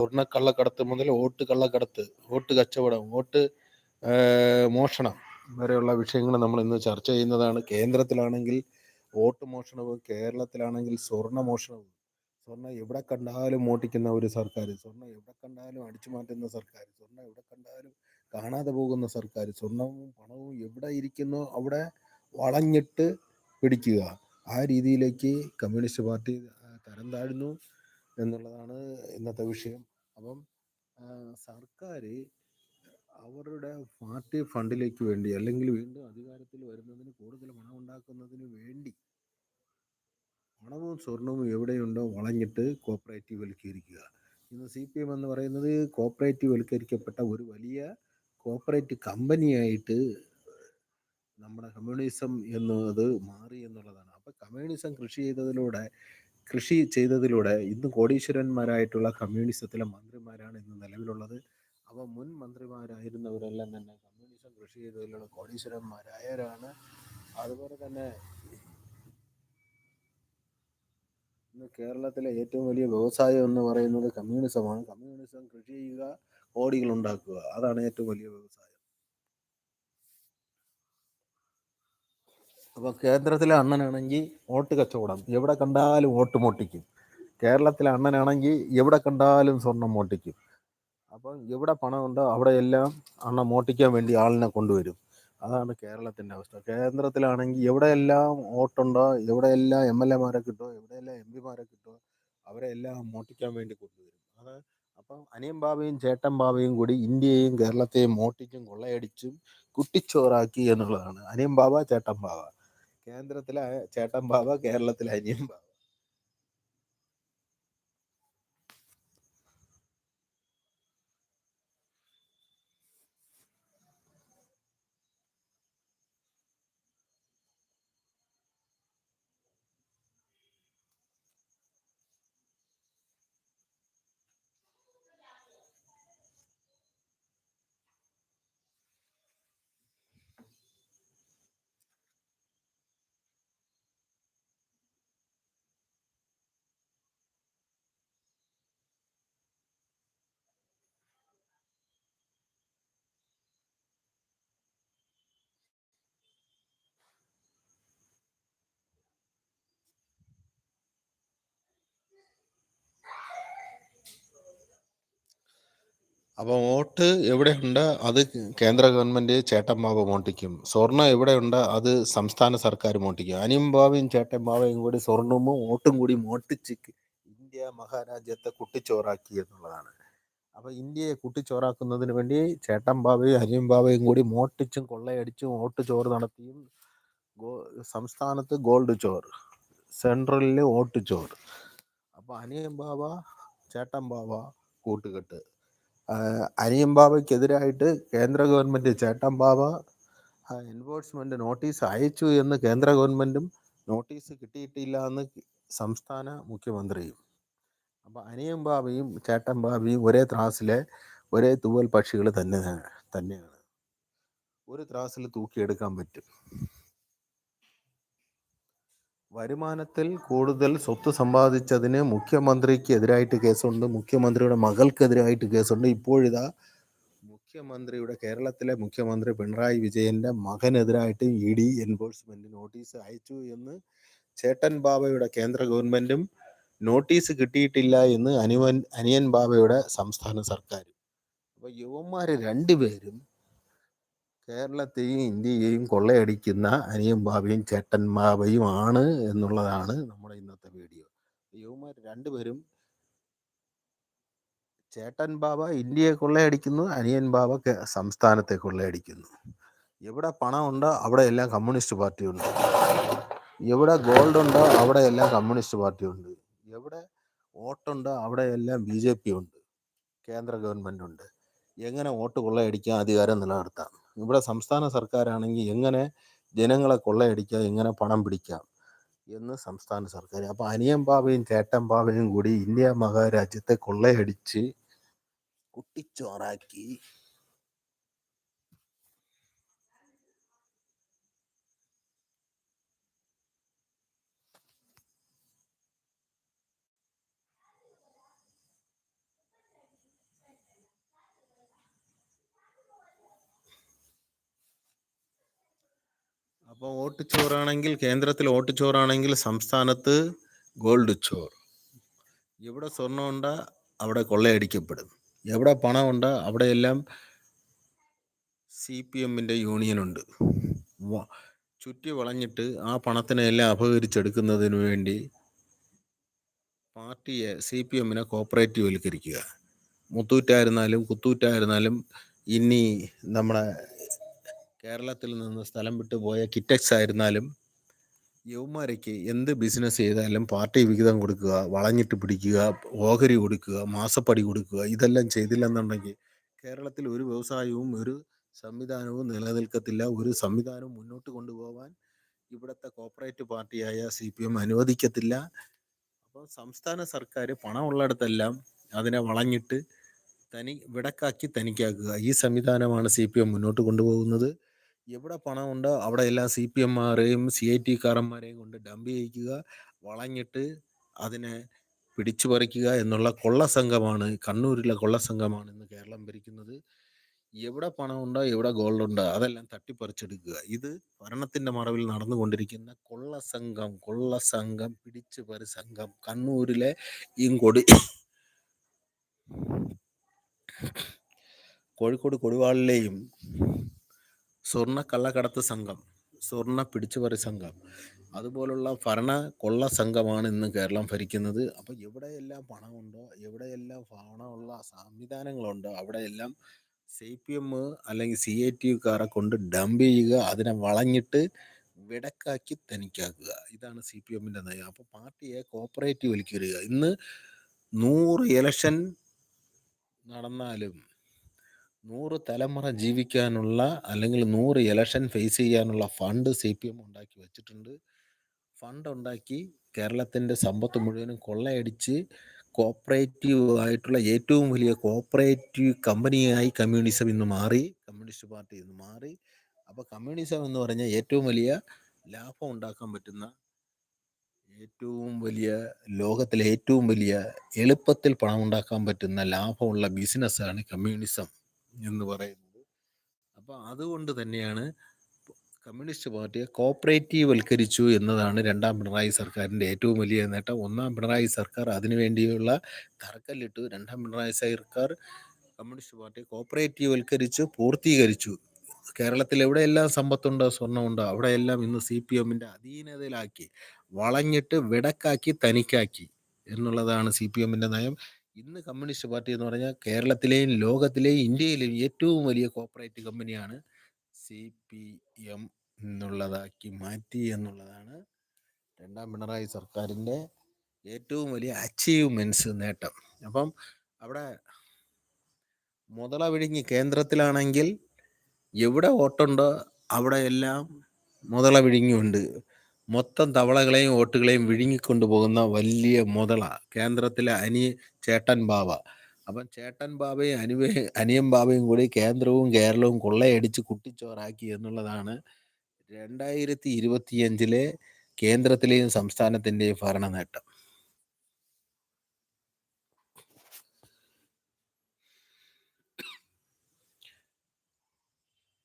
സ്വർണ കള്ളക്കടത്ത് മുതൽ വോട്ട് കള്ളക്കടത്ത് വോട്ട് കച്ചവടം വോട്ട് മോഷണം വരെയുള്ള വിഷയങ്ങൾ നമ്മൾ ഇന്ന് ചർച്ച ചെയ്യുന്നതാണ്. കേന്ദ്രത്തിലാണെങ്കിൽ വോട്ട് മോഷണവും കേരളത്തിലാണെങ്കിൽ സ്വർണ മോഷണവും. സ്വർണം എവിടെ കണ്ടാലും മോട്ടിക്കുന്ന ഒരു സർക്കാർ സ്വർണം എവിടെ കണ്ടാലും അടിച്ചു മാറ്റുന്ന സർക്കാർ സ്വർണം എവിടെ കണ്ടാലും കാണാതെ പോകുന്ന സർക്കാർ സ്വർണവും പണവും എവിടെ ഇരിക്കുന്നോ അവിടെ വളഞ്ഞിട്ട് പിടിക്കുക. ആ രീതിയിലേക്ക് കമ്മ്യൂണിസ്റ്റ് പാർട്ടി തരം താഴ്ന്നു എന്നുള്ളതാണ് ഇന്നത്തെ വിഷയം. അപ്പം സർക്കാർ അവരുടെ പാർട്ടി ഫണ്ടിലേക്ക് വേണ്ടി അല്ലെങ്കിൽ വീണ്ടും അധികാരത്തിൽ വരുന്നതിന് കൂടുതൽ പണം ഉണ്ടാക്കുന്നതിന് വേണ്ടി പണവും സ്വർണവും എവിടെയുണ്ടോ വളഞ്ഞിട്ട് കോപ്പറേറ്റീവ് വൽക്കരിക്കുക ഇന്ന് സി പി എം എന്ന് പറയുന്നത് കോപ്പറേറ്റീവ് വൽക്കരിക്കപ്പെട്ട ഒരു വലിയ കോപ്പറേറ്റീവ് കമ്പനിയായിട്ട് നമ്മുടെ കമ്മ്യൂണിസം എന്നത് മാറി എന്നുള്ളതാണ്. അപ്പം കമ്മ്യൂണിസം കൃഷി ചെയ്തതിലൂടെ കൃഷി ചെയ്തതിലൂടെ ഇന്ന് കോടീശ്വരന്മാരായിട്ടുള്ള കമ്മ്യൂണിസത്തിലെ മന്ത്രിമാരാണ് ഇന്ന് നിലവിലുള്ളത്. അവ മുൻ മന്ത്രിമാരായിരുന്നവരെല്ലാം തന്നെ കമ്മ്യൂണിസം കൃഷി ചെയ്തതിലുള്ള കോടീശ്വരന്മാരായവരാണ്. അതുപോലെ തന്നെ ഇന്ന് കേരളത്തിലെ ഏറ്റവും വലിയ വ്യവസായം എന്ന് പറയുന്നത് കമ്മ്യൂണിസമാണ്. കമ്മ്യൂണിസം കൃഷി ചെയ്യുക കോടികൾ ഉണ്ടാക്കുക. അതാണ് ഏറ്റവും വലിയ വ്യവസായം. അപ്പോൾ കേന്ദ്രത്തിലെ അണ്ണനാണെങ്കിൽ വോട്ട് കച്ചവടം. എവിടെ കണ്ടാലും വോട്ട് മോട്ടിക്കും കേരളത്തിലെ അണ്ണനാണെങ്കിൽ എവിടെ കണ്ടാലും സ്വർണം മോട്ടിക്കും അപ്പം എവിടെ പണമുണ്ടോ അവിടെയെല്ലാം അണ്ണ മോട്ടിക്കാൻ വേണ്ടി ആളിനെ കൊണ്ടുവരും. അതാണ് കേരളത്തിന്റെ അവസ്ഥ. കേന്ദ്രത്തിലാണെങ്കിൽ എവിടെയെല്ലാം വോട്ടുണ്ടോ എവിടെയെല്ലാം എം എൽ എമാരെ കിട്ടുമോ എവിടെയെല്ലാം എം പിമാരെ കിട്ടുമോ അവരെല്ലാം മോട്ടിക്കാൻ വേണ്ടി കൊണ്ടുവരും. അത് അപ്പം അനിയൻ ബാബയും ചേട്ടൻ ബാബയും കൂടി ഇന്ത്യയെയും കേരളത്തെയും മോട്ടിച്ചും കൊള്ളയടിച്ചും കുട്ടിച്ചോറാക്കി എന്നുള്ളതാണ്. അനിയൻ ബാബ ചേട്ടൻ ബാബ. കേന്ദ്രത്തിലെ ചേട്ടൻ ബാബ കേരളത്തിലെ അനിയൻ ബാബ. അപ്പോൾ വോട്ട് എവിടെയുണ്ട് അത് കേന്ദ്ര ഗവൺമെന്റ് ചേട്ടൻ ബാബ മോട്ടിക്കും സ്വർണം എവിടെയുണ്ട് അത് സംസ്ഥാന സർക്കാർ മോട്ടിക്കും അനിയും ചേട്ടമ്പാവയും കൂടി സ്വർണവും വോട്ടും കൂടി മോട്ടിച്ച് ഇന്ത്യ മഹാരാജ്യത്തെ കുട്ടിച്ചോറാക്കി എന്നുള്ളതാണ്. അപ്പൊ ഇന്ത്യയെ കുട്ടിച്ചോറാക്കുന്നതിന് വേണ്ടി ചേട്ടമ്പാവയും അനിയമ്പാവയും അനിയും കൂടി മോട്ടിച്ചും കൊള്ളയടിച്ചും വോട്ട് ചോറ് നടത്തിയും സംസ്ഥാനത്ത് ഗോൾഡ് ചോറ് സെൻട്രലിൽ വോട്ട് ചോറ്. അപ്പൊ അനിയമ്പാവ ചേട്ടമ്പാവ കൂട്ടുകെട്ട്. ആഹ് അനിയൻ ബാബയ്ക്കെതിരായിട്ട് കേന്ദ്ര ഗവൺമെന്റ് ചേട്ടൻ ബാബ എൻഫോഴ്സ്മെന്റ് നോട്ടീസ് അയച്ചു എന്ന് കേന്ദ്ര ഗവൺമെന്റും നോട്ടീസ് കിട്ടിയിട്ടില്ല എന്ന് സംസ്ഥാന മുഖ്യമന്ത്രിയും. അപ്പോൾ അനിയം ബാബയും ചേട്ടൻ ബാബയും ഒരേ ത്രാസിലെ ഒരേ തൂവൽ പക്ഷികൾ തന്നെ തന്നെയാണ്. ഒരു ത്രാസിൽ തൂക്കിയെടുക്കാൻ പറ്റും. വരുമാനത്തിൽ കൂടുതൽ സ്വത്ത് സമ്പാദിച്ചതിന് മുഖ്യമന്ത്രിക്ക് എതിരായിട്ട് കേസുണ്ട്. മുഖ്യമന്ത്രിയുടെ മകൾക്കെതിരായിട്ട് കേസുണ്ട്. ഇപ്പോഴിതാ മുഖ്യമന്ത്രിയുടെ കേരളത്തിലെ മുഖ്യമന്ത്രി പിണറായി വിജയന്റെ മകനെതിരായിട്ട് ഇ ഡി എൻഫോഴ്സ്മെന്റ് നോട്ടീസ് അയച്ചു എന്ന് ചേട്ടൻ ബാബയുടെ കേന്ദ്ര ഗവൺമെന്റും നോട്ടീസ് കിട്ടിയിട്ടില്ല എന്ന് അനുവൻ അനിയൻ ബാബയുടെ സംസ്ഥാന സർക്കാർ അപ്പൊ യുവന്മാര് രണ്ടുപേരും കേരളത്തെയും ഇന്ത്യയെയും കൊള്ളയടിക്കുന്ന അനിയും ബാബയും ചേട്ടൻ ബാബയും ആണ് എന്നുള്ളതാണ് നമ്മുടെ ഇന്നത്തെ വീഡിയോ. യുവമാർ രണ്ടുപേരും ചേട്ടൻ ബാബ ഇന്ത്യയെ കൊള്ളയടിക്കുന്നു അനിയൻ ബാബ സംസ്ഥാനത്തെ കൊള്ളയടിക്കുന്നു. എവിടെ പണം ഉണ്ടോ അവിടെ എല്ലാം കമ്മ്യൂണിസ്റ്റ് പാർട്ടിയുണ്ട്. എവിടെ ഗോൾഡ് ഉണ്ടോ അവിടെ എല്ലാം കമ്മ്യൂണിസ്റ്റ് പാർട്ടിയുണ്ട്. എവിടെ വോട്ടുണ്ടോ അവിടെ എല്ലാം ബി ജെ പി ഉണ്ട് കേന്ദ്ര ഗവൺമെന്റ് ഉണ്ട് എങ്ങനെ വോട്ട് കൊള്ളയടിക്കാൻ അധികാരം നിലനിർത്താം? ഇവിടെ സംസ്ഥാന സർക്കാരാണെങ്കിൽ എങ്ങനെ ജനങ്ങളെ കൊള്ളയടിക്കാം എങ്ങനെ പണം പിടിക്കാം എന്ന് സംസ്ഥാന സർക്കാർ അപ്പോൾ അനിയൻ ബാബയും ചേട്ടൻ ബാബയും കൂടി ഇന്ത്യ മഹാരാജ്യത്തെ കൊള്ളയടിച്ച് കുട്ടിച്ചോറാക്കി അപ്പോൾ വോട്ട് ചോറാണെങ്കിൽ കേന്ദ്രത്തിൽ വോട്ട് ചോറാണെങ്കിൽ സംസ്ഥാനത്ത് ഗോൾഡ് ചോർ എവിടെ സ്വർണമുണ്ട് അവിടെ കൊള്ളയടിക്കപ്പെടും. എവിടെ പണമുണ്ട് അവിടെയെല്ലാം സി പി എമ്മിന്റെ യൂണിയനുണ്ട്. ചുറ്റി വളഞ്ഞിട്ട് ആ പണത്തിനെ എല്ലാം അപഹരിച്ചെടുക്കുന്നതിന് വേണ്ടി പാർട്ടിയെ സി പി എമ്മിനെ കോപ്പറേറ്റീവ് വൽക്കരിക്കുക മുത്തൂറ്റായിരുന്നാലും കുത്തൂറ്റായിരുന്നാലും ഇനി നമ്മുടെ കേരളത്തിൽ നിന്ന് സ്ഥലം വിട്ടു പോയ കിറ്റക്സ് ആയിരുന്നാലും യൗമാരയ്ക്ക് എന്ത് ബിസിനസ് ചെയ്താലും പാർട്ടി വിഹിതം കൊടുക്കുക വളഞ്ഞിട്ട് പിടിക്കുക ഓഹരി കൊടുക്കുക മാസപ്പടി കൊടുക്കുക ഇതെല്ലാം ചെയ്തില്ലെന്നുണ്ടെങ്കിൽ കേരളത്തിൽ ഒരു വ്യവസായവും ഒരു സംവിധാനവും നിലനിൽക്കത്തില്ല. ഒരു സംവിധാനവും മുന്നോട്ട് കൊണ്ടുപോകാൻ ഇവിടുത്തെ കോപ്പറേറ്റ് പാർട്ടിയായ സി പി എം അനുവദിക്കത്തില്ല. അപ്പോൾ സംസ്ഥാന സർക്കാർ പണമുള്ളിടത്തെല്ലാം അതിനെ വളഞ്ഞിട്ട് തനി വിടക്കാക്കി തനിക്കാക്കുക. ഈ സംവിധാനമാണ് സി പി എം മുന്നോട്ട് കൊണ്ടുപോകുന്നത്. എവിടെ പണമുണ്ടോ അവിടെ എല്ലാം സി പി എമ്മാരെയും സി ഐ ടി കാരന്മാരെയും കൊണ്ട് ഡംപ് ചെയ്യിക്കുക വളഞ്ഞിട്ട് അതിനെ പിടിച്ചു പറിക്കുക എന്നുള്ള കൊള്ളസംഘമാണ് കണ്ണൂരിലെ കൊള്ള സംഘമാണ് ഇന്ന് കേരളം ഭരിക്കുന്നത്. എവിടെ പണമുണ്ടോ എവിടെ ഗോൾഡ് ഉണ്ടോ അതെല്ലാം തട്ടിപ്പറിച്ചെടുക്കുക. ഇത് ഭരണത്തിന്റെ മറവിൽ നടന്നുകൊണ്ടിരിക്കുന്ന കൊള്ള കൊള്ളസംഘം കൊള്ള സംഘം കണ്ണൂരിലെ ഈ കൊടി കോഴിക്കോട് കൊടുവാളിലെയും സ്വർണ കള്ളക്കടത്ത് സംഘം സ്വർണ പിടിച്ചുപറി സംഘം അതുപോലുള്ള ഭരണ കൊള്ള സംഘമാണ് ഇന്ന് കേരളം ഭരിക്കുന്നത്. അപ്പോൾ എവിടെയെല്ലാം പണമുണ്ടോ എവിടെയെല്ലാം പണമുള്ള സംവിധാനങ്ങളുണ്ടോ അവിടെയെല്ലാം സി പി എം അല്ലെങ്കിൽ സി ഐ ടി യുക്കാരെ കൊണ്ട് ഡംപ് ചെയ്യുക അതിനെ വളഞ്ഞിട്ട് വിടക്കാക്കി തനിക്കാക്കുക. ഇതാണ് സി പി എമ്മിന്റെ നയം. അപ്പോൾ പാർട്ടിയെ കോപ്പറേറ്റീവ് വലിക്കുക ഇന്ന് നൂറ് ഇലക്ഷൻ നടന്നാലും നൂറ് തലമുറ ജീവിക്കാനുള്ള അല്ലെങ്കിൽ നൂറ് ഇലക്ഷൻ ഫേസ് ചെയ്യാനുള്ള ഫണ്ട് സി പി എം ഉണ്ടാക്കി വെച്ചിട്ടുണ്ട്. ഫണ്ട് ഉണ്ടാക്കി കേരളത്തിന്റെ സമ്പത്ത് മുഴുവനും കൊള്ളയടിച്ച് കോപ്പറേറ്റീവ് ആയിട്ടുള്ള ഏറ്റവും വലിയ കോപ്പറേറ്റീവ് കമ്പനിയായി കമ്മ്യൂണിസം ഇന്ന് മാറി കമ്മ്യൂണിസ്റ്റ് പാർട്ടി ഇന്ന് മാറി. അപ്പോൾ കമ്മ്യൂണിസം എന്ന് പറഞ്ഞാൽ ഏറ്റവും വലിയ ലാഭം ഉണ്ടാക്കാൻ പറ്റുന്ന ഏറ്റവും വലിയ ലോകത്തിലെ ഏറ്റവും വലിയ എളുപ്പത്തിൽ പണം ഉണ്ടാക്കാൻ പറ്റുന്ന ലാഭമുള്ള ബിസിനസ്സാണ് കമ്മ്യൂണിസം എന്ന് പറയുന്നത്. അപ്പോൾ അതുകൊണ്ട് തന്നെയാണ് കമ്മ്യൂണിസ്റ്റ് പാർട്ടിയെ കോപ്പറേറ്റീവ് വൽക്കരിച്ചു എന്നതാണ് രണ്ടാം പിണറായി സർക്കാരിന്റെ ഏറ്റവും വലിയ നേട്ടം. ഒന്നാം പിണറായി സർക്കാർ അതിനുവേണ്ടിയുള്ള തറക്കല്ലിട്ടു. രണ്ടാം പിണറായി സർക്കാർ കമ്മ്യൂണിസ്റ്റ് പാർട്ടിയെ കോപ്പറേറ്റീവ് വൽക്കരിച്ചു പൂർത്തീകരിച്ചു. കേരളത്തിൽ എവിടെയെല്ലാം സമ്പത്തുണ്ടോ സ്വർണമുണ്ടോ അവിടെയെല്ലാം ഇന്ന് സി പി എമ്മിന്റെ അധീനതയിലാക്കി വളഞ്ഞിട്ട് വിടക്കാക്കി തനിക്കാക്കി എന്നുള്ളതാണ് സി പി എമ്മിന്റെ നയം. ഇന്ന് കമ്മ്യൂണിസ്റ്റ് പാർട്ടി എന്ന് പറഞ്ഞാൽ കേരളത്തിലെയും ലോകത്തിലെയും ഇന്ത്യയിലെയും ഏറ്റവും വലിയ കോപ്പറേറ്റ് കമ്പനിയാണ് സി പി എം എന്നുള്ളതാക്കി മാറ്റി എന്നുള്ളതാണ് രണ്ടാം പിണറായി സർക്കാരിന്റെ ഏറ്റവും വലിയ അച്ചീവ്മെന്റ്സ് നേട്ടം. അപ്പം അവിടെ മുതല വിഴുങ്ങി കേന്ദ്രത്തിലാണെങ്കിൽ എവിടെ വോട്ടുണ്ടോ അവിടെ എല്ലാം മുതല വിഴുങ്ങിയുണ്ട് മൊത്തം തവളകളെയും വോട്ടുകളെയും വിഴുങ്ങിക്കൊണ്ടുപോകുന്ന വലിയ മുതള കേന്ദ്രത്തിലെ അനി ചേട്ടൻ ബാബ അപ്പം ചേട്ടൻ ബാബയും അനുവേ അനിയം ബാബയും കൂടി കേന്ദ്രവും കേരളവും കൊള്ളയടിച്ച് കുട്ടിച്ചോറാക്കി എന്നുള്ളതാണ് രണ്ടായിരത്തി ഇരുപത്തിയഞ്ചിലെ കേന്ദ്രത്തിലെയും സംസ്ഥാനത്തിന്റെയും ഭരണ നേട്ടം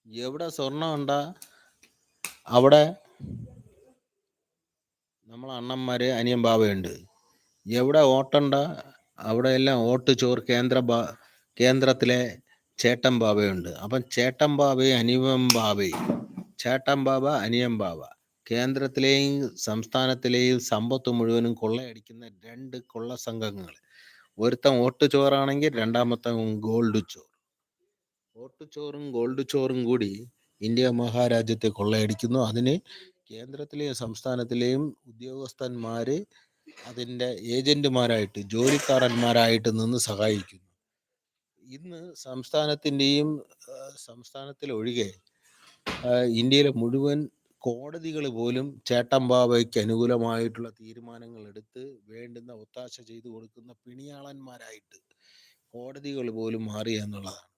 എവിടെ സ്വർണം ഉണ്ടാ? അവിടെ നമ്മളെ അണ്ണന്മാർ അനിയൻ ബാബയുണ്ട് എവിടെ ഓട്ടണ്ട അവിടെ എല്ലാം ഓട്ട് ചോർ കേന്ദ്ര ബാ കേന്ദ്രത്തിലെ ചേട്ടൻ ബാബയുണ്ട്. അപ്പം ചേട്ടൻ ബാബയും അനിയൻ ബാബയും ചേട്ടൻ ബാബ അനിയൻ ബാബ കേന്ദ്രത്തിലെയും സംസ്ഥാനത്തിലെയും സമ്പത്ത് മുഴുവനും കൊള്ളയടിക്കുന്ന രണ്ട് കൊള്ള സംഘങ്ങൾ ഒരുത്തൻ ഓട്ട് ചോറാണെങ്കിൽ രണ്ടാമത്തെ ഗോൾഡ് ചോർ വോട്ട് ചോറും ഗോൾഡ് ചോറും കൂടി ഇന്ത്യ മഹാരാജ്യത്തെ കൊള്ളയടിക്കുന്നു. അതിന് കേന്ദ്രത്തിലെയും സംസ്ഥാനത്തിലെയും ഉദ്യോഗസ്ഥന്മാര് അതിന്റെ ഏജന്റുമാരായിട്ട് ജോലിക്കാരന്മാരായിട്ട് നിന്ന് സഹായിക്കുന്നു. ഇന്ന് സംസ്ഥാനത്തിന്റെയും സംസ്ഥാനത്തിലൊഴികെ ഇന്ത്യയിലെ മുഴുവൻ കോടതികൾ പോലും ചേട്ടമ്പാവയ്ക്ക് അനുകൂലമായിട്ടുള്ള തീരുമാനങ്ങൾ എടുത്ത് വേണ്ടുന്ന ഒത്താശ ചെയ്തു കൊടുക്കുന്ന പിണിയാളന്മാരായിട്ട് കോടതികൾ പോലും മാറി എന്നുള്ളതാണ്.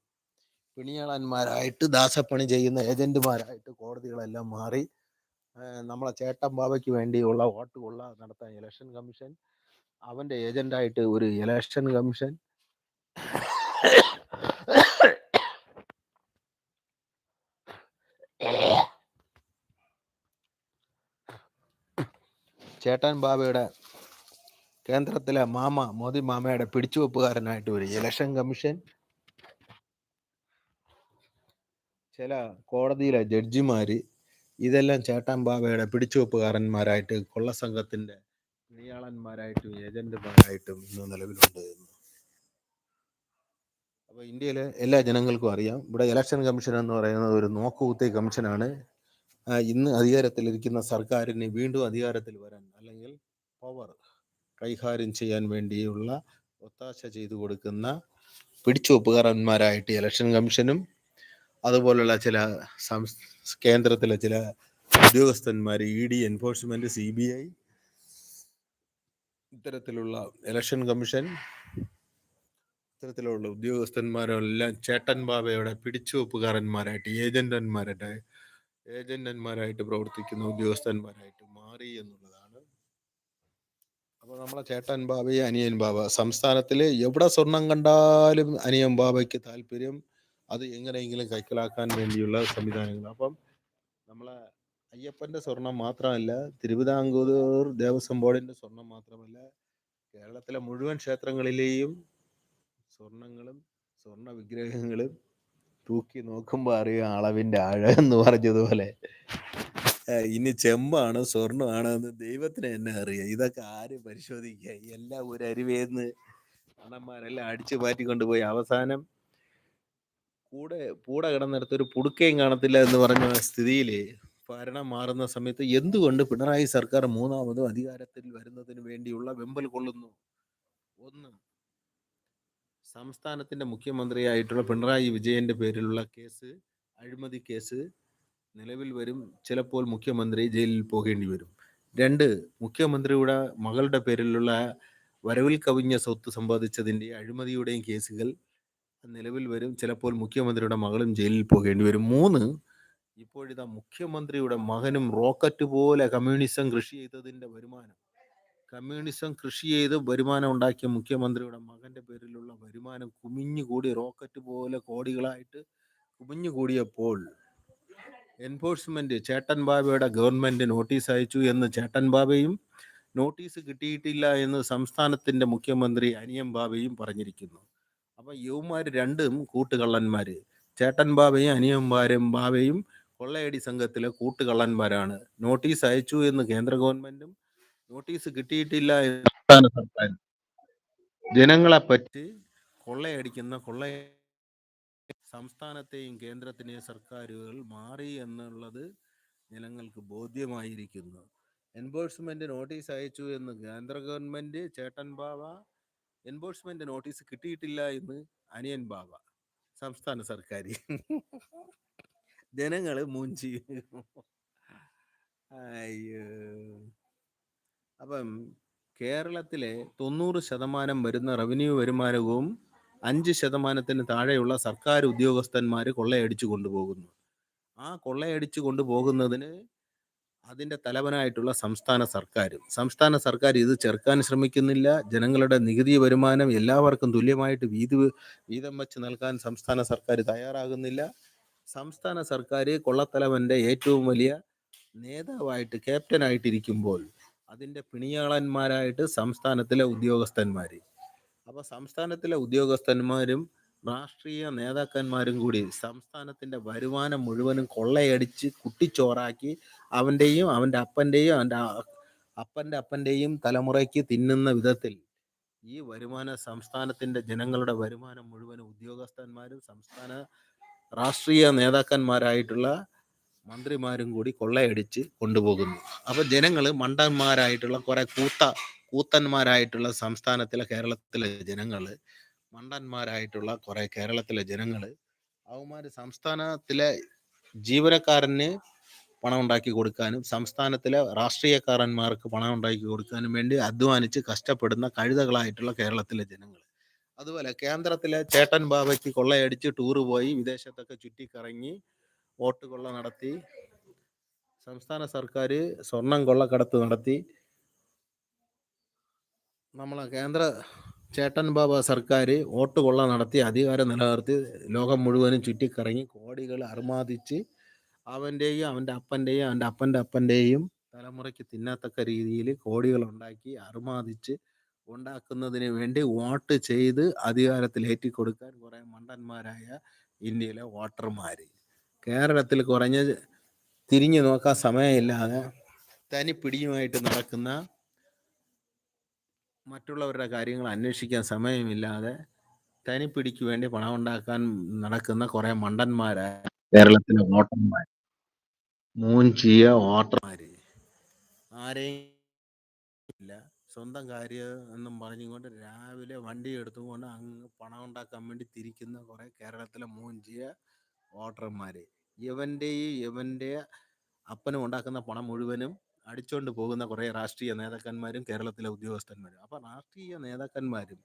പിണിയാളന്മാരായിട്ട് ദാസപ്പണി ചെയ്യുന്ന ഏജന്റുമാരായിട്ട് കോടതികളെല്ലാം മാറി നമ്മളെ ചേട്ടൻ ബാബയ്ക്ക് വേണ്ടിയുള്ള വോട്ട് കൊള്ള നടത്താൻ ഇലക്ഷൻ കമ്മീഷൻ അവന്റെ ഏജന്റായിട്ട് ഒരു ഇലക്ഷൻ കമ്മീഷൻ. ചേട്ടൻ ബാബയുടെ കേന്ദ്രത്തിലെ മാമ മോദി മാമയുടെ പിടിച്ചുവെപ്പുകാരനായിട്ട് ഒരു ഇലക്ഷൻ കമ്മീഷൻ. ചില കോടതിയിലെ ജഡ്ജിമാര് ഇതെല്ലാം ചേട്ടാൻ ബാബയുടെ പിടിച്ചുവെപ്പുകാരന്മാരായിട്ട് കൊള്ളസംഘത്തിന്റെ പിണിയാളന്മാരായിട്ടും ഏജന്റുമാരായിട്ടും ഇന്ന് നിലവിലുണ്ട് എന്ന്. അപ്പോൾ ഇന്ത്യയിലെ എല്ലാ ജനങ്ങൾക്കും അറിയാം. ഇവിടെ ഇലക്ഷൻ കമ്മീഷൻ എന്ന് പറയുന്നത് ഒരു നോക്കുകുത്തി കമ്മീഷനാണ്. ഇന്ന് അധികാരത്തിലിരിക്കുന്ന സർക്കാരിന് വീണ്ടും അധികാരത്തിൽ വരാൻ അല്ലെങ്കിൽ പവർ കൈകാര്യം ചെയ്യാൻ വേണ്ടിയുള്ള ഒത്താശ ചെയ്തു കൊടുക്കുന്ന പിടിച്ചുവെപ്പുകാരന്മാരായിട്ട് ഇലക്ഷൻ കമ്മീഷനും അതുപോലുള്ള ചില സംസ് കേന്ദ്രത്തിലെ ചില ഉദ്യോഗസ്ഥന്മാർ E D enforcement C B I ഇത്തരത്തിലുള്ള ഇലക്ഷൻ കമ്മീഷൻ ഇത്തരത്തിലുള്ള ഉദ്യോഗസ്ഥന്മാരെല്ലാം ചേട്ടൻ ബാബയുടെ പിടിച്ചുവെപ്പുകാരന്മാരായിട്ട് ഏജന്റന്മാരുടെ ഏജന്റന്മാരായിട്ട് പ്രവർത്തിക്കുന്ന ഉദ്യോഗസ്ഥന്മാരായിട്ട് മാറി എന്നുള്ളതാണ്. അപ്പോൾ നമ്മളെ ചേട്ടൻ ബാബയും അനിയൻ ബാബ സംസ്ഥാനത്തിൽ എവിടെ സ്വർണം കണ്ടാലും അനിയൻ ബാബയ്ക്ക് താല്പര്യം അത് എങ്ങനെയെങ്കിലും കൈക്കലാക്കാൻ വേണ്ടിയുള്ള സംവിധാനങ്ങൾ. അപ്പം നമ്മളെ അയ്യപ്പന്റെ സ്വർണം മാത്രമല്ല തിരുവിതാംകൂർ ദേവസ്വം ബോർഡിന്റെ സ്വർണം മാത്രമല്ല കേരളത്തിലെ മുഴുവൻ ക്ഷേത്രങ്ങളിലെയും സ്വർണങ്ങളും സ്വർണ വിഗ്രഹങ്ങളും തൂക്കി നോക്കുമ്പോൾ അറിയാം അളവിന്റെ ആഴം എന്ന് പറഞ്ഞതുപോലെ. ഇനി ചെമ്പാണ് സ്വർണമാണ് എന്ന് ദൈവത്തിന് എന്നെ അറിയാം. ഇതൊക്കെ ആര് പരിശോധിക്കുക എല്ലാം ഒരു അരുവേന്ന് അണ്ണന്മാരെല്ലാം അടിച്ചു മാറ്റിക്കൊണ്ടുപോയി അവസാനം കൂടെ കൂടെ കിടന്നിടത്ത് ഒരു പുടുക്കയും കാണത്തില്ല എന്ന് പറഞ്ഞ സ്ഥിതിയിൽ ഭരണം മാറുന്ന സമയത്ത് എന്തുകൊണ്ട് പിണറായി സർക്കാർ മൂന്നാമതും അധികാരത്തിൽ വരുന്നതിന് വേണ്ടിയുള്ള വെമ്പൽ കൊള്ളുന്നു? ഒന്ന്. സംസ്ഥാനത്തിന്റെ മുഖ്യമന്ത്രിയായിട്ടുള്ള പിണറായി വിജയന്റെ പേരിലുള്ള കേസ് അഴിമതി കേസ് നിലവിൽ വരും. ചിലപ്പോൾ മുഖ്യമന്ത്രി ജയിലിൽ പോകേണ്ടി വരും. രണ്ട് മുഖ്യമന്ത്രിയുടെ മകളുടെ പേരിലുള്ള വരവിൽ കവിഞ്ഞ സ്വത്ത് സമ്പാദിച്ചതിന്റെ അഴിമതിയുടെയും കേസുകൾ നിലവിൽ വരും. ചിലപ്പോൾ മുഖ്യമന്ത്രിയുടെ മകളും ജയിലിൽ പോകേണ്ടി വരും. മൂന്ന് ഇപ്പോഴിതാ മുഖ്യമന്ത്രിയുടെ മകനും റോക്കറ്റ് പോലെ കമ്മ്യൂണിസം കൃഷി ചെയ്തതിന്റെ വരുമാനം. കമ്മ്യൂണിസം കൃഷി ചെയ്ത് വരുമാനം ഉണ്ടാക്കിയ മുഖ്യമന്ത്രിയുടെ മകന്റെ പേരിലുള്ള വരുമാനം കുമിഞ്ഞുകൂടി റോക്കറ്റ് പോലെ കോടികളായിട്ട് കുമിഞ്ഞുകൂടിയപ്പോൾ എൻഫോഴ്സ്മെന്റ് ചേട്ടൻ ബാബയുടെ ഗവൺമെന്റ് നോട്ടീസ് അയച്ചു എന്ന് ചേട്ടൻ ബാബയും നോട്ടീസ് കിട്ടിയിട്ടില്ല എന്ന് സംസ്ഥാനത്തിന്റെ മുഖ്യമന്ത്രി അനിയം ബാബയും പറഞ്ഞിരിക്കുന്നു. അപ്പൊ യുവമാർ രണ്ടും കൂട്ടുകള്ളന്മാര്. ചേട്ടൻ ബാബയും അനിയന്മാരും ബാബയും കൊള്ളയടി സംഘത്തിലെ കൂട്ടുകള്ളന്മാരാണ്. നോട്ടീസ് അയച്ചു എന്ന് കേന്ദ്ര ഗവൺമെന്റും നോട്ടീസ് കിട്ടിയിട്ടില്ല എന്ന് സംസ്ഥാന സർക്കാർ ജനങ്ങളെ പറ്റി കൊള്ളയടിക്കുന്ന കൊള്ള സംസ്ഥാനത്തെയും കേന്ദ്രത്തിനെയും സർക്കാരുകൾ മാറി എന്നുള്ളത് ജനങ്ങൾക്ക് ബോധ്യമായിരിക്കുന്നു. എൻഫോഴ്സ്മെന്റ് നോട്ടീസ് അയച്ചു എന്ന് കേന്ദ്ര ഗവൺമെന്റ് ചേട്ടൻ ബാബ എൻഫോഴ്സ്മെന്റ് നോട്ടീസ് കിട്ടിയിട്ടില്ല എന്ന് അനിയൻ ബാബ സംസ്ഥാന സർക്കാർ ജനങ്ങൾ മൂഞ്ചി. അയ്യോ. അപ്പം കേരളത്തിലെ തൊണ്ണൂറ് ശതമാനം വരുന്ന റവന്യൂ വരുമാനവും അഞ്ച് ശതമാനത്തിന് താഴെയുള്ള സർക്കാർ ഉദ്യോഗസ്ഥന്മാർ കൊള്ളയടിച്ചു കൊണ്ടുപോകുന്നു. ആ കൊള്ളയടിച്ചു കൊണ്ടുപോകുന്നതിന് അതിന്റെ തലവനായിട്ടുള്ള സംസ്ഥാന സർക്കാരും സംസ്ഥാന സർക്കാർ ഇത് ചെറുക്കാൻ ശ്രമിക്കുന്നില്ല. ജനങ്ങളുടെ നികുതി വരുമാനം എല്ലാവർക്കും തുല്യമായിട്ട് വീതി വീതം വെച്ച് നൽകാൻ സംസ്ഥാന സർക്കാർ തയ്യാറാകുന്നില്ല. സംസ്ഥാന സർക്കാർ കൊള്ളത്തലവന്റെ ഏറ്റവും വലിയ നേതാവായിട്ട് ക്യാപ്റ്റനായിട്ടിരിക്കുമ്പോൾ അതിന്റെ പിണിയാളന്മാരായിട്ട് സംസ്ഥാനത്തിലെ ഉദ്യോഗസ്ഥന്മാർ അപ്പോൾ സംസ്ഥാനത്തിലെ ഉദ്യോഗസ്ഥന്മാരും രാഷ്ട്രീയ നേതാക്കന്മാരും കൂടി സംസ്ഥാനത്തിന്റെ വരുമാനം മുഴുവനും കൊള്ളയടിച്ച് കുട്ടിച്ചോറാക്കി അവന്റെയും അവന്റെ അപ്പന്റെയും അവന്റെ അപ്പന്റെ അപ്പന്റെയും തലമുറയ്ക്ക് തിന്നുന്ന വിധത്തിൽ ഈ വരുമാന സംസ്ഥാനത്തിന്റെ ജനങ്ങളുടെ വരുമാനം മുഴുവനും ഉദ്യോഗസ്ഥന്മാരും സംസ്ഥാന രാഷ്ട്രീയ നേതാക്കന്മാരായിട്ടുള്ള മന്ത്രിമാരും കൂടി കൊള്ളയടിച്ച് കൊണ്ടുപോകുന്നു. അപ്പൊ ജനങ്ങൾ മണ്ടന്മാരായിട്ടുള്ള കുറെ കൂത്ത കൂത്തന്മാരായിട്ടുള്ള സംസ്ഥാനത്തിലെ കേരളത്തിലെ ജനങ്ങൾ മണ്ടന്മാരായിട്ടുള്ള കുറെ കേരളത്തിലെ ജനങ്ങൾ അവന്മാര് സംസ്ഥാനത്തിലെ ജീവനക്കാരന് പണം ഉണ്ടാക്കി കൊടുക്കാനും സംസ്ഥാനത്തിലെ രാഷ്ട്രീയക്കാരന്മാർക്ക് പണം ഉണ്ടാക്കി കൊടുക്കാനും വേണ്ടി അധ്വാനിച്ച് കഷ്ടപ്പെടുന്ന കഴുതകളായിട്ടുള്ള കേരളത്തിലെ ജനങ്ങൾ അതുപോലെ കേന്ദ്രത്തിലെ ചേട്ടൻ ബാബയ്ക്ക് കൊള്ളയടിച്ച് ടൂറ് പോയി വിദേശത്തൊക്കെ ചുറ്റിക്കറങ്ങി വോട്ട് കൊള്ള നടത്തി സംസ്ഥാന സർക്കാർ സ്വർണം കൊള്ളക്കടത്ത് നടത്തി നമ്മളെ കേന്ദ്ര ചേട്ടൻ ബാബ സർക്കാർ വോട്ട് കൊള്ള നടത്തി അധികാരം നിലനിർത്തി ലോകം മുഴുവനും ചുറ്റിക്കറങ്ങി കോടികൾ അർമാദിച്ച് അവന്റെയും അവന്റെ അപ്പന്റെയും അവന്റെ അപ്പന്റെ അപ്പന്റെയും തലമുറയ്ക്ക് തിന്നത്തക്ക രീതിയിൽ കോടികൾ ഉണ്ടാക്കി അർമാദിച്ച് ഉണ്ടാക്കുന്നതിന് വേണ്ടി വോട്ട് ചെയ്ത് അധികാരത്തിലേറ്റി കൊടുക്കാൻ കുറേ മണ്ടന്മാരായ ഇന്ത്യയിലെ വോട്ടർമാർ കേരളത്തിൽ കുറഞ്ഞ തിരിഞ്ഞു നോക്കാൻ സമയമില്ലാതെ തനി പിടിയുമായിട്ട് നടക്കുന്ന മറ്റുള്ളവരുടെ കാര്യങ്ങൾ അന്വേഷിക്കാൻ സമയമില്ലാതെ തനിപ്പിടിക്ക് വേണ്ടി പണം ഉണ്ടാക്കാൻ നടക്കുന്ന കുറെ മണ്ടന്മാരായ കേരളത്തിലെ വോട്ടർമാർ. മൂഞ്ചിയ വോട്ടർമാര്. ആരെയും ഇല്ല. സ്വന്തം കാര്യം എന്നും പറഞ്ഞുകൊണ്ട് രാവിലെ വണ്ടി എടുത്തുകൊണ്ട് അങ്ങ് പണം ഉണ്ടാക്കാൻ വേണ്ടി തിരിക്കുന്ന കുറെ കേരളത്തിലെ മൂഞ്ചിയ വോട്ടർമാര്. ഇവന്റെയും ഇവന്റെ അപ്പനും ഉണ്ടാക്കുന്ന പണം മുഴുവനും അടിച്ചുകൊണ്ട് പോകുന്ന കുറേ രാഷ്ട്രീയ നേതാക്കന്മാരും കേരളത്തിലെ ഉദ്യോഗസ്ഥന്മാരും. അപ്പൊ രാഷ്ട്രീയ നേതാക്കന്മാരും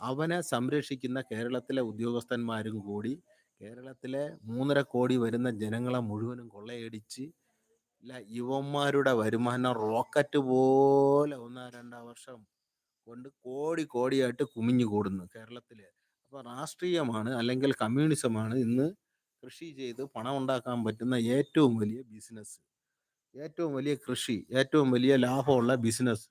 അവനെ സംരക്ഷിക്കുന്ന കേരളത്തിലെ ഉദ്യോഗസ്ഥന്മാരും കൂടി കേരളത്തിലെ മൂന്നര കോടി വരുന്ന ജനങ്ങളെ മുഴുവനും കൊള്ളയടിച്ച് ഇല്ല യുവന്മാരുടെ വരുമാനം റോക്കറ്റ് പോലെ ഒന്നോ രണ്ടോ വർഷം കൊണ്ട് കോടി കോടിയായിട്ട് കുമിഞ്ഞു കൂടുന്നു കേരളത്തിൽ അപ്പോൾ രാഷ്ട്രീയമാണ് അല്ലെങ്കിൽ കമ്മ്യൂണിസമാണ് ഇന്ന് കൃഷി ചെയ്ത് പണം ഉണ്ടാക്കാൻ പറ്റുന്ന ഏറ്റവും വലിയ ബിസിനസ് ഏറ്റവും വലിയ കൃഷി ഏറ്റവും വലിയ ലാഭമുള്ള ബിസിനസ്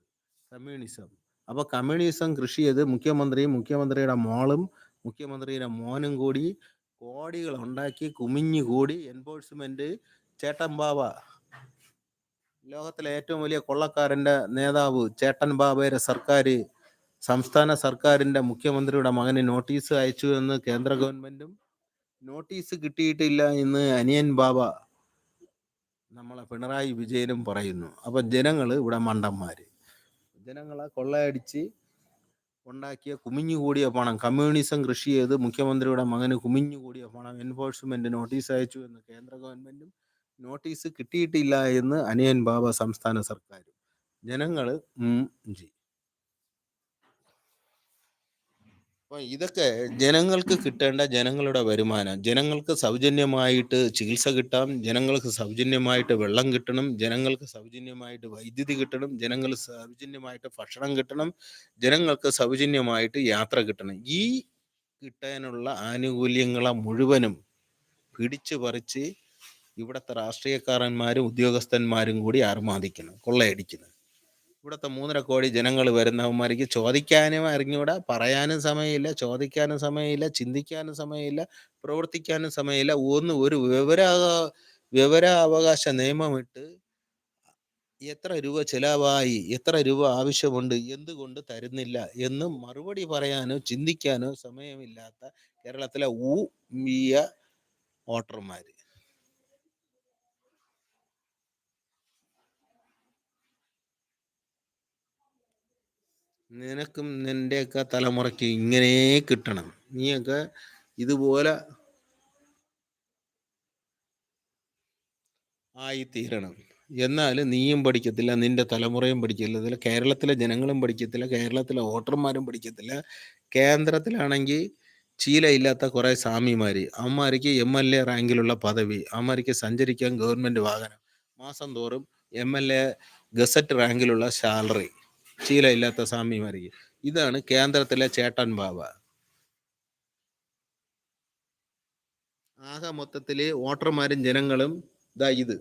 കമ്മ്യൂണിസം അപ്പൊ കമ്മ്യൂണിസം കൃഷി ചെയ്ത് മുഖ്യമന്ത്രിയും മുഖ്യമന്ത്രിയുടെ മോളും മുഖ്യമന്ത്രിയുടെ മോനും കൂടി കോടികൾ ഉണ്ടാക്കി കുമിഞ്ഞു കൂടി എൻഫോഴ്സ്മെന്റ് ചേട്ടൻ ബാബ ലോകത്തിലെ ഏറ്റവും വലിയ കൊള്ളക്കാരന്റെ നേതാവ് ചേട്ടൻ ബാബയുടെ സർക്കാർ സംസ്ഥാന സർക്കാരിന്റെ മുഖ്യമന്ത്രിയുടെ മകന് നോട്ടീസ് അയച്ചു എന്ന് കേന്ദ്ര ഗവൺമെന്റും നോട്ടീസ് കിട്ടിയിട്ടില്ല എന്ന് അനിയൻ ബാബ നമ്മളെ പിണറായി വിജയനും പറയുന്നു. അപ്പൊ ജനങ്ങൾ ഇവിടെ മണ്ടന്മാര്. ജനങ്ങളെ കൊള്ളയടിച്ച് ഉണ്ടാക്കിയ കുമിഞ്ഞുകൂടിയ പണം കമ്മ്യൂണിസം കൃഷി ചെയ്ത് മുഖ്യമന്ത്രിയുടെ മകന് കുമിഞ്ഞുകൂടിയ പണം എൻഫോഴ്സ്മെന്റ് നോട്ടീസ് അയച്ചു എന്ന് കേന്ദ്ര ഗവൺമെന്റും നോട്ടീസ് കിട്ടിയിട്ടില്ല എന്ന് അനിയൻ ബാബ സംസ്ഥാന സർക്കാരും. ജനങ്ങൾ ജി അപ്പൊ ഇതൊക്കെ ജനങ്ങൾക്ക് കിട്ടേണ്ട ജനങ്ങളുടെ വരുമാനം. ജനങ്ങൾക്ക് സൗജന്യമായിട്ട് ചികിത്സ കിട്ടാം ജനങ്ങൾക്ക് സൗജന്യമായിട്ട് വെള്ളം കിട്ടണം ജനങ്ങൾക്ക് സൗജന്യമായിട്ട് വൈദ്യുതി കിട്ടണം ജനങ്ങൾ സൗജന്യമായിട്ട് ഭക്ഷണം കിട്ടണം ജനങ്ങൾക്ക് സൗജന്യമായിട്ട് യാത്ര കിട്ടണം. ഈ കിട്ടാനുള്ള ആനുകൂല്യങ്ങളെ മുഴുവനും പിടിച്ചു പറിച്ച് ഇവിടുത്തെ രാഷ്ട്രീയക്കാരന്മാരും ഉദ്യോഗസ്ഥന്മാരും കൂടി ആർമാദിക്കണം കൊള്ളയടിക്കണം. ഇവിടുത്തെ മൂന്നര കോടി ജനങ്ങൾ വരുന്നവന്മാർക്ക് ചോദിക്കാനും അറിഞ്ഞൂടാ പറയാനും സമയമില്ല ചോദിക്കാനും സമയമില്ല ചിന്തിക്കാനും സമയമില്ല പ്രവർത്തിക്കാനും സമയമില്ല. ഒന്ന് ഒരു വിവര വിവരാവകാശ നിയമമിട്ട് എത്ര രൂപ ചിലവായി എത്ര രൂപ ആവശ്യമുണ്ട് എന്തുകൊണ്ട് തരുന്നില്ല എന്ന് മറുപടി പറയാനോ ചിന്തിക്കാനോ സമയമില്ലാത്ത കേരളത്തിലെ ഊമിയ വോട്ടർമാര്. നിനക്കും നിന്റെയൊക്കെ തലമുറയ്ക്ക് ഇങ്ങനെ കിട്ടണം. നീയൊക്കെ ഇതുപോലെ ആയിത്തീരണം. എന്നാൽ നീയും പഠിക്കത്തില്ല നിന്റെ തലമുറയും പഠിക്കത്തില്ല കേരളത്തിലെ ജനങ്ങളും പഠിക്കത്തില്ല കേരളത്തിലെ വോട്ടർമാരും പഠിക്കത്തില്ല. കേന്ദ്രത്തിലാണെങ്കിൽ ചീലയില്ലാത്ത കുറെ സ്വാമിമാർ അമ്മമാർക്ക് എം എൽ എ റാങ്കിലുള്ള പദവി അമ്മമാർക്ക് സഞ്ചരിക്കാൻ ഗവൺമെന്റ് വാഹനം. മാസം തോറും എം എൽ എ ഗസറ്റ് റാങ്കിലുള്ള സാലറി. ശീലമില്ലാത്ത സ്വാമിമാർക്ക് ഇതാണ് കേന്ദ്രത്തിലെ ചേട്ടൻ ബാബ. ആകെ മൊത്തത്തിൽ വോട്ടർമാരും ജനങ്ങളും ഇതാ ഇത്.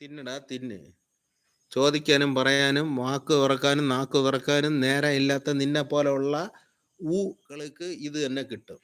തിന്നടാ തിന്ന്. ചോദിക്കാനും പറയാനും വാക്ക് തുറക്കാനും നാക്ക് തുറക്കാനും നേരെ ഇല്ലാത്ത നിന്നെ പോലെയുള്ള ഊക്കൾക്ക് ഇത് തന്നെ കിട്ടും.